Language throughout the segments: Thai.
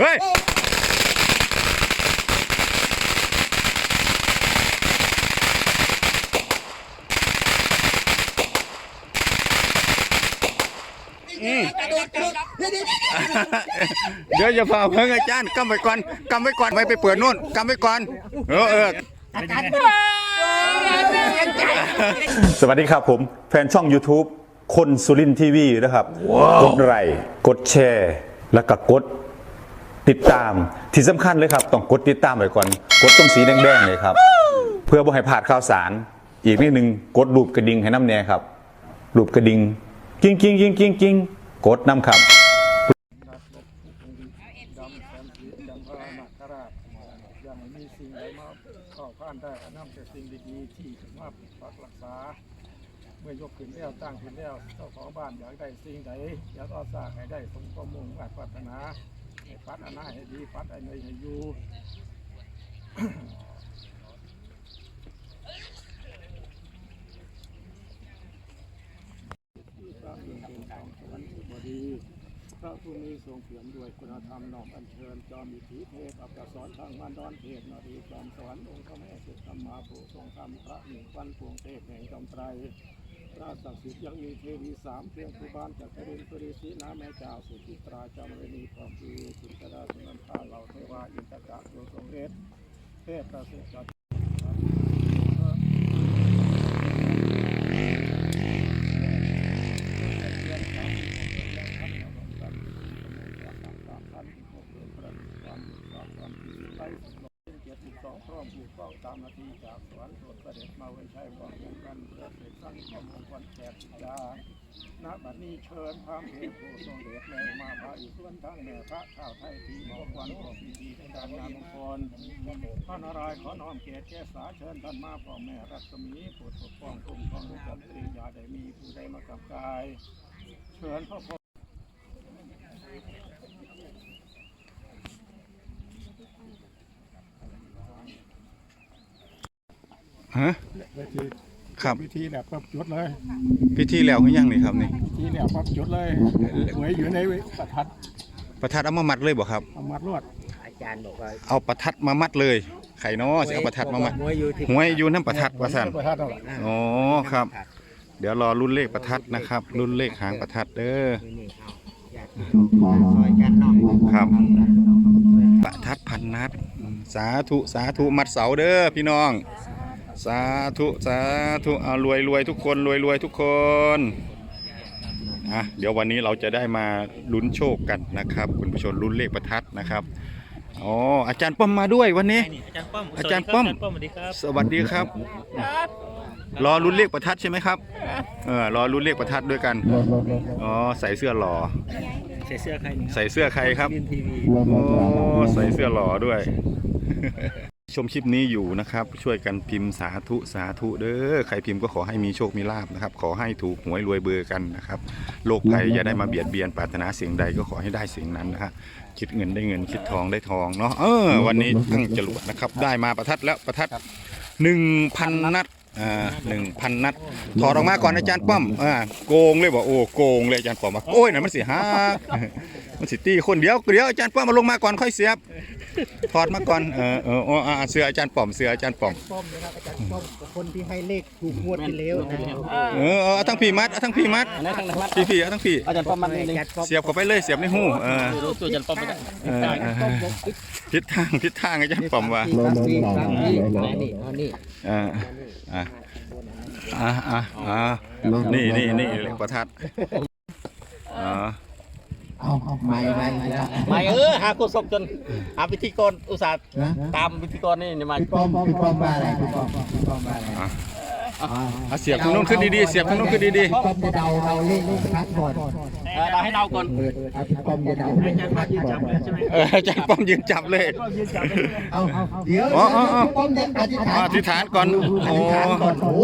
เฮ้ยอืมเดี๋ยวอย่าพาเพิ่งอาจารย์กำไว้ก่อนกำไว้ก่อนไม่ไปเปิดนู่นกำไว้ก่อน เออเออสวัสดีครับผม แฟนช่อง YouTube คนสุรินทีวีนะครับ กดไลค์กดแชร์ แล้วก็กด ติดตามที่สำคัญเลยครับต้องกดติดตามไว้ก่อนกดตรงสีแดงๆเลยครับ เพื่อบ่ให้พลาดข่าวสาร อีกนิดนึงกดรูปกระดิ่งให้น้ำแน่ครับรูปกระดิ่งกิ้งกิ้งกิ้งกิ้งกิ้งกดน้ำครับดำแสนสีจำพระนาคราชยังมีสิ่งใดมาเข้าผ่านได้นำแต่สิ่งดีๆที่มาปกปักรักษา เมื่อยกขึ้นแล้วตั้งขึ้นแล้วเจ้าของบ้านอยากได้สิ่งใดอยากเอาสร้างให้ได้สมความมุ่งมั่นปรารถนา ให้ปัดอนให้ดีปัดอันใดให้อยู่พระองเป็นของสวรรค์บดีพระผู้มีทรงเปี่ยมด้วยคุณธรรมนอบอัญเชิญจอมอิทธิเทพอัปสรทางมันดอนเทพนารีจอมสวรรค์องค์พระแม่สุดธรรมาผู้ทรงธรรมพระหนึ่งวันปวงเทพแห่งจอมไตร พระศักดิ์สิทธิ์ยังมีเทวีสามเพียงผู้บ้านจากกรินปริสีน้าแม่เจ้าสุจิตราจามรณีความดีสุตราสุนันทาเหล่าเทวาอินทกรโยทรงเอสเทพประสริฐจักรเจ็ดสิบสองพร้อมผูกต้องตามนาทีจากสวรรค์โปรดเสด็จมาไว้ใช้บอกกันกันเพื่อ สด็จสร้างความงคลแก่สิยาณบัดนี้เชิญพระเอกผู้ทรงเดชแม่มาพระอิศวรทั้งแม่พระข้าวไทยทีหมอกวันขอพิธีในการงานมงคลพระนารายขอน้อมเกียรติแก่สาเชิญท่านมาพ่อแม่รัศมีโปรดปกป้องคุ้มครองด้วยจันทรียาได้มีผู้ใดมากับกาย เชิญพระพรฮะ ครับวิธีแบบปั๊บจุดเลย พิธีแล้วหรือยังนี่ครับนี่วิธีแบบปั๊บจุดเลยหวยอยู่ในประทัดประทัดเอามามัดเลยบ่ครับเอามัดลวดอาจารย์บอกว่าเอาประทัดมามัดเลยไข่น้อสิเอาประทัดมามัดมวยอยู่ที่หวยอยู่น้ำประทัดว่าสั่นประทัดเอาล่ะอ๋อครับ เดี๋ยวรอรุ่นเลขประทัดนะครับ รุ่นเลขหางประทัดเด้อนี่เอาอยากมาซอยกันเนาะครับ ประทัดพันนัดอืมสาธุสาธุมัดเสาเด้อพี่น้อง สาธุสาธุเอารวยรวยทุกคนรวยรวยทุกคนอะเดี๋ยววันนี้เราจะได้มาลุ้นโชคกันนะครับ คุณผู้ชมลุ้นเลขประทัดนะครับอ๋ออาจารย์ป้อมมาด้วยวันนี้ อาจารย์ป้อมอาจารย์ป้อม สวัสดีคบอาจารย์ป้อมสวัสดีครับสวัสดีครับ รอลุ้นเลขประทัดใช่ไหมครับเออรอลุ้นเลขประทัดด้วยกันอ๋อใส่เสื้อหล่อใส่เสื้อใครนี่ใส่เสื้อใครครับทีวีโอ้ใส่เสื้อหล่อด้วย ชมคลิปนี้อยู่นะครับ ช่วยกันพิมพ์สาธุสาธุเด้อใครพิมพ์ก็ขอให้มีโชคมีลาบนะครับ ขอให้ถูกหวยรวยเบอร์กันนะครับโรคภัยอย่าได้มาเบียดเบียนปรารถนาสิ่งใดก็ขอให้ได้สิ่งนั้นนะฮะคิดเงินได้เงินคิดทองได้ทองเนาะเออวันนี้ตั้งจรวดนะครับ ได้มาประทัดแล้วประทัดหนึ่งพันนัดอ่าหนึ่งพันนัดถอดออกมาก่อนอาจารย์ป้อมอ่าโกงเลยบอกโอ้โกงเลยอาจารย์ป้อมว่าโอ้ยน่ะมันสิฮามันสิตีคนเดียวเดี๋ยวอาจารย์ป้อมมาลงมาก่อนค่อยเสียบ ถอดมาก่อนเออเออเอออ่าเสืออาจารย์ป้อมเสืออาจารย์ป้อมป้อมนะครับอาจารย์ป้อมคนที่ให้เลขถูกงวดที่แล้วนะเออเอาทั้งพี่มัดเอาทั้งพี่มัดอันนั้นทางนักพี่พี่เอาทั้งพี่อาจารย์ป้อมมันนี่อาจารย์ป้อมเสียบเข้าไปเลยเสียบในหูเออรู้ตัวอาจารย์ป้อมไปกันเออเออทิศทางทิศทางอาจารย์ป้อมว่าสี่ครับสี่ครับนี่อันนี้อันนี้อ่าอ่าอ่าอ่าอ่านี่นี่นี่เลขประทัดอ่าไม่ไม่ไม่ล้วไม่เออหาโฆษกจนหาพิธีกรอุตส่าห์ตามพิธีกรนี่นี่มา พี่ป้อมพี่ป้อมมาอะไรพี่ป้อมพี่ป้อมมาอะไร เอาเสียบทางโน้นขึ้นดีๆ เสียบทางโน้นขึ้นดีพี่ป้อมจะเดาเดาเลขเลขพัดก่อนเออเราให้เดาก่อนเปิดเอาพี่ป้อมจะเดาเลขพัดก่อนๆเอออาจารย์ป้อมยืนจับเลยเอาเดี๋ยวอ๋ออ๋ออ๋อพี่ป้อมจะอธิษฐานอธิษฐานก่อนอธิษฐานก่อนโอ้โห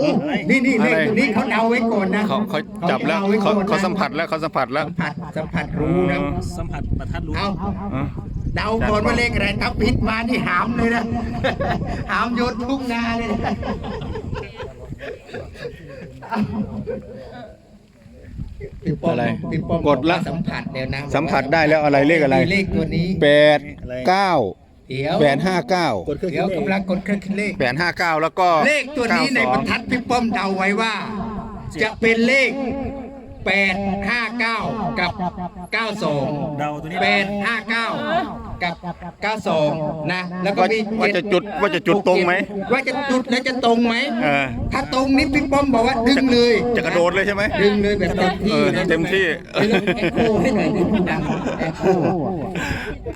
นี่นี่เลขนี่เขาเดาไว้ก่อนนะเขาเขาจับแล้วเขาเขาสัมผัสแล้วเขาสัมผัสแล้วสัมผัสสัมผัสรู้นะสัมผัสประทัดรู้เอาเออเดาก่อนว่าเลขอะไรถ้าผิดมานี่หามเลยนะ หามโยนทุ่งนาเลยนะ พี่ป้อมอะไรพี่ป้อมกดละ สัมผัสเดี๋ยวนะสัมผัสได้แล้วอะไรเลขอะไรมีเลขตัวนี้แปดเก้าเดี๋ยวแปดห้าเก้าเดี๋ยวกำลังกดเครื่องคิดเลข แปดห้าเก้าแล้วก็เลขตัวนี้ในบรรทัดพี่ป้อมเดาไว้ว่า จะเป็นเลข 859 กับ 92เดาตัวนี้ 859กับ92นะ แล้วก็ว่ามีว่าจะจุดว่าจะจุดตรงไหม ว่าจะจุดแล้วจะตรงไหมเออ ถ้าตรงนี้พี่ป้อมบอกว่าดึงเลยจะกระโดดเลยใช่ไหม ดึงเลยแบบเต็มเอที่อนะเต็มที่เดี๋ยวเราแอคโคให้หน่อยดิดังแอคโค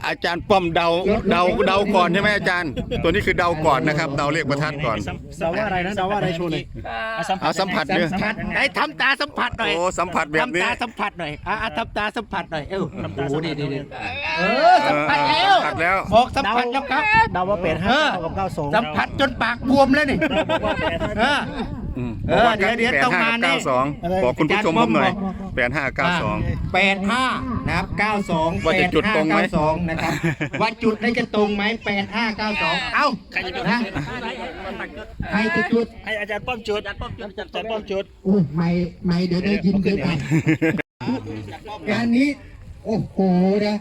อาจารย์ป้อมเดาเดาเดาก่อนใช่ไหมอาจารย์ ตัวนี้คือเดาก่อนนะครับเดาเลขประทัดก่อน เดาว่าอะไรนะเดาว่าอะไรโชว์หน่อยอะสัมผัเอาสสัมผัสเนี่ยสัมผัสไหนทำตาสัมผัสหน่อยโอ้สัมผัสแบบนี้ทำตาสัมผัสหน่อยอะอะทำตาสัมผัสหน่อยเอ้าโอ้โหนี่นี่นี่เออสัมผัสแล้วสัมผัสแล้ว บอกสัมผัสแล้วครับเดาว่าเป็ดห้าเออกับเก้าสอง สัมผัสจนปากบวมแล้วนี่บอกว่าเป็ดห้าเอออืมเออเดี๋ยวเดี๋ยวแปดต้องห้ามาแน่ เก้าสองบอกคุณผู้ชมผมหน่อยแปดห้าเก้าสอง แปดห้านะครับเก้าสองว่าจะจุดตรงไหม สองนะครับ ว่าจุดได้จะตรงไหมแปดห้าเก้าสองเอ้าใครจะจุดนะใครจะจุดให้อาจารย์ป้อมจุดอาจารย์ป้อมจุดอาจารย์ป้อมจุดโอ้ยไม่ไม่เดี๋ยวได้ยินเดี๋ยวไป งานนี้ โอ้โหนะ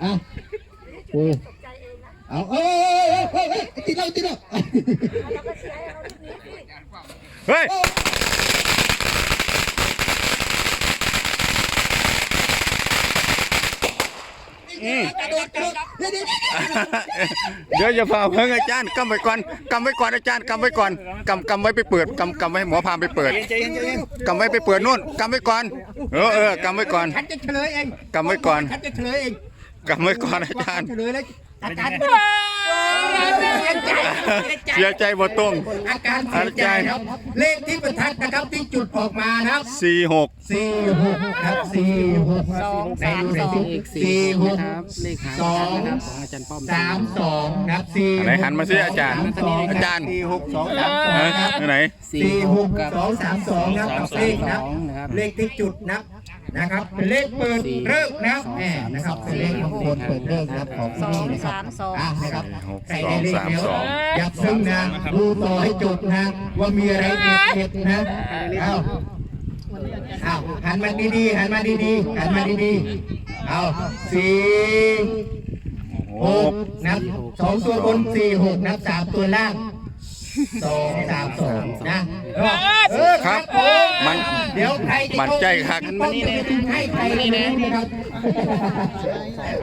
เอะโอ้เอาเอ้ยเอ้ยเอ้ยเอ้ยติดเราติดเราเฮ้ย กระโดดกระโดดเดี๋ยวเดี๋ยวเดี๋ยวอย่าพาเพิ่งอาจารย์กำไว้ก่อนกำไว้ก่อนอาจารย์กำไว้ก่อนกำกำไว้ไปเปิดกำกำไว้ให้หมอพามไปเปิดกำไว้ไปเปิดนู่นกำไว้ก่อน เออเออกำไว้ก่อนฉันจะเฉลยเองกำไว้ก่อนฉันจะเฉลยเองกำไว้ก่อนอาจารย์ เฉลยแล้ว อาการเสียใจเสียใจเสียใจบ่ตรง อาการเสียใจครับเลขที่ประทัดนะครับที่จุดออกมานะครับสี่หกสี่หกครับสี่หกสองสามสองสี่หกเลขหางสองนะครับของอาจารย์ป้อมสามสองนะครับสี่อันไหนหันมาสิอาจารย์สองอาจารย์สี่หกสองสามสองฮะนะครับอันไหนสี่หกสองสามสองนะครับเลขนะครับนะครับเลขที่จุดนับ นะครับเป็นเลขเปิดเลิกนะครับแหมนะครับเป็นเลขมงคลเปิดเลิกนะครับของที่นี่นะครับสองสามสองอะนะครับหกใครสอได้งเลขสามแล้วสองอย่าพึ่งนะดูต่อให้จบนะว่ามีอะไรเด็ดๆนะเอ้าเอ้าหันมาดีๆหันมาดีๆหันมาดีๆเอาสี่หกนับสองตัวบนสี่หกนับสามตัวล่างสองสามสองนะเออครับผมมันเดี๋ยวใครจะมันใจครับป้องจะไปถึงให้ใครเลยนะครับ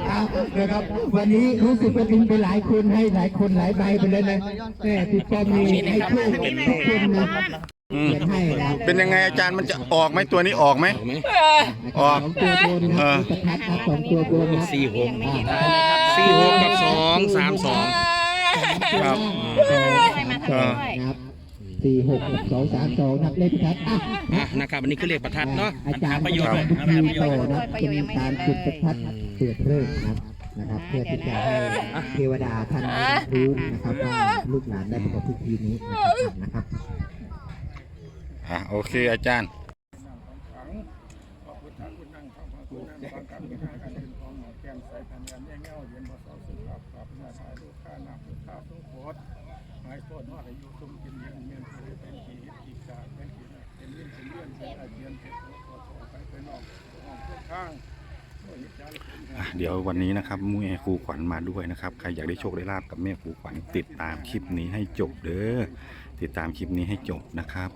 เอานะครับ วันนี้รู้สึกว่าถึงไปหลายคนให้หลายคนหลายใบไปเลยนะแม่พี่ป้อมมีให้โชคทุกคนนะอืมเขียนให้นะเป็นยังไงอาจารย์มันจะออกไหมตัวนี้ออกไหมออกสองตัวบนนะเออประทัดนะสองตัวบนนะสี่หกสี่หกกับสองสามสองครับ ให้มาทำด้วยนะครับ สี่หกสองสามสองนับเลขประทัดอะอะนะครับอันนี้คือเลขประทัดเนาะอาจารย์ประโยชน์ทำพิธีต่อนะประโยชน์ยังไม่การเห็นเลยจุดประทัดเปิดเริ่มนะครับนะครับเพื่อที่จะให้เทวดาท่านได้รู้นะครับว่าลูกหลานได้ประกอบพิธีนี้นะครับอะโอเคอาจารย์ขอบคุณท่านคุณนั่งข้าพระคุณนั่งฟังกันเป็นห้ากันเป็นของหมอแก้มใส่พันยันแย่เง่าเย็นบ่เสาสุขภาพขอบคุณถ่ายรูปค่าน้ำสุขภาพต้องโพสหายโทษนอดอายุ เดี๋ยววันนี้นะครับแม่ครูขวัญมาด้วยนะครับ ใครอยากได้โชคได้ลาบกับแม่ครูขวัญติดตามคลิปนี้ให้จบเด้อติดตามคลิปนี้ให้จบนะครับ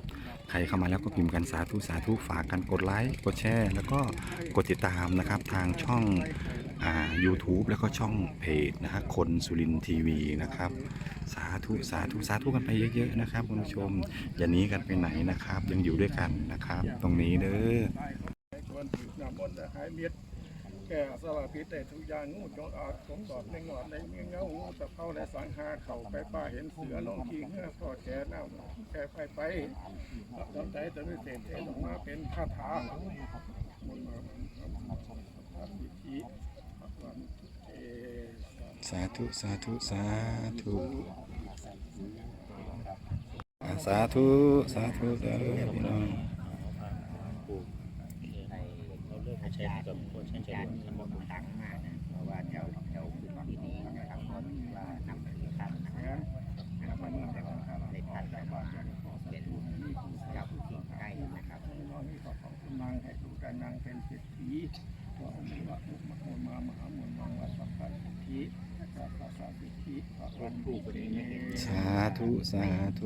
ใครเข้ามาแล้วก็พิมพ์กันสาธุสาธุฝากกันกดไลค์กดแชร์แล้วก็กดติดตามนะครับทางช่องอ่า YouTube แล้วก็ช่องเพจนะฮะคนสุรินทีวีนะครับ สาธุสาธุสาธุกันไปเยอะๆนะครับคุณผู้ชมอย่าหนีกันไปไหนนะครับ ยังอยู่ด้วยกันนะครับ ตรงนี้เด้อชวนถือนำมนต์หายเม็ดแก่สลับพิษแต่ทุกอย่างงูจงอาจสมดอดในหงอดในเงี้ยเงางูตะเภาและสังหาเข่าไปป้าเห็นเสือลงขี้เงือกพอแก่น้ำแก่ไปไปสนใจจะไม่เสร็จออกมาเป็นคาถามุนมาพิธีสาธุสาธุสาธุ สาธุ สาธุเด้อพี่น้องนางะเครับป็นเศรษฐีก็มีว่าทุกมโมามหามนมังวัสัพพันธิาธุสาธุ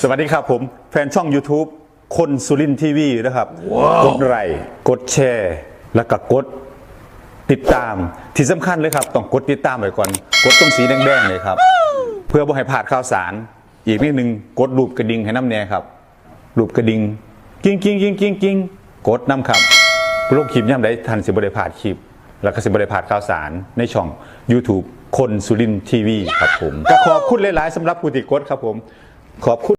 สวัสดีครับผม แฟนช่อง YouTube คนสุรินทีวีนะครับ กดไลค์กดแชร์ แล้วก็กดติดตามที่สำคัญเลยครับ ต้องกดติดตามไว้ก่อน กดตรงสีแดงๆเลยครับ เพื่อบ่ให้พลาดข่าวสาร อีกนิดนึงกดรูปกระดิ่งให้น้ำแน่ครับรูปกระดิ่งกิ้งกิ้งกิ้งกิ้งกิ้งกดน้ำครับโลกคลิปย่ำได้ทันสิบริพลาดคลิป แล้วก็สิบริพลาดข่าวสารในช่อง YouTube คนสุรินทีวีครับผมก็ขอบคุณหลาย ๆสำหรับผู้ติดกดครับผม ขอบคุณ